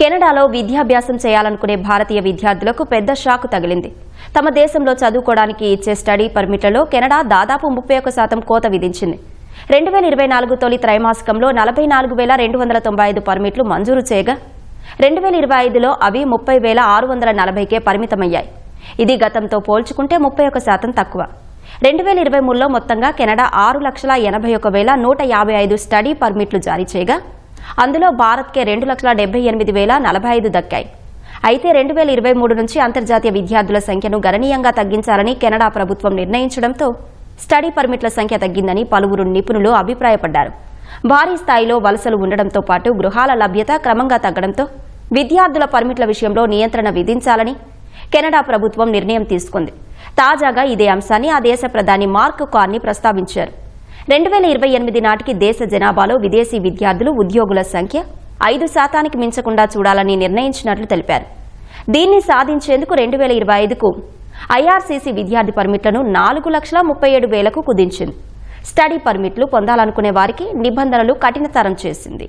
కెనడాలో విద్యాభ్యాసం చేయాలనుకునే భారతీయ విద్యార్థులకు పెద్ద షాక్ తగిలింది. తమ దేశంలో చదువుకోవడానికి ఇచ్చే స్టడీ పర్మిట్లలో కెనడా దాదాపు ముప్పై ఒక్క శాతం కోత విధించింది. రెండు వేల ఇరవై నాలుగు తొలి త్రైమాసికంలో నలభై నాలుగు వేల రెండు వందల తొంభై ఐదు పర్మిట్లు మంజూరు చేయగా రెండు వేల ఇరవై ఐదులో అవి ముప్పై వేల ఆరు వందల నలభైకే పరిమితమయ్యాయి. ఇది గతంతో పోల్చుకుంటే ముప్పై ఒక శాతం తక్కువ. రెండు వేల ఇరవై మూడులో మొత్తంగా కెనడా ఆరు లక్షల ఎనభై ఒక వేల నూట యాభై ఐదు స్టడీ పర్మిట్లు జారీ చేయగా అందులో భారత్కే రెండు లక్షల డెబ్బై ఎనిమిది వేల నలభై ఐదు దక్కాయి. అయితే రెండు వేల ఇరవై మూడు నుంచి అంతర్జాతీయ విద్యార్థుల సంఖ్యను గణనీయంగా తగ్గించాలని కెనడా ప్రభుత్వం నిర్ణయించడంతో స్టడీ పర్మిట్ల సంఖ్య తగ్గిందని పలువురు నిపుణులు అభిప్రాయపడ్డారు. భారీ స్థాయిలో వలసలు ఉండడంతో పాటు గృహాల లభ్యత క్రమంగా తగ్గడంతో విద్యార్థుల పర్మిట్ల విషయంలో నియంత్రణ విధించాలని కెనడా ప్రభుత్వం నిర్ణయం తీసుకుంది. తాజాగా ఇదే అంశాన్ని ఆ దేశ ప్రధాని మార్క్ కార్ని ప్రస్తావించారు. రెండు వేల ఇరవై ఎనిమిది నాటికి దేశ జనాభాలో విదేశీ విద్యార్థులు ఉద్యోగుల సంఖ్య ఐదు శాతానికి మించకుండా చూడాలని నిర్ణయించినట్లు తెలిపారు. దీన్ని సాధించేందుకు రెండు వేల ఇరవై ఐదుకు ఐఆర్సీసీ విద్యార్థి పర్మిట్లను నాలుగు లక్షల ముప్పై ఏడు వేలకు కుదించింది. స్టడీ పర్మిట్లు పొందాలనుకునే వారికి నిబంధనలు కఠినతరం చేసింది.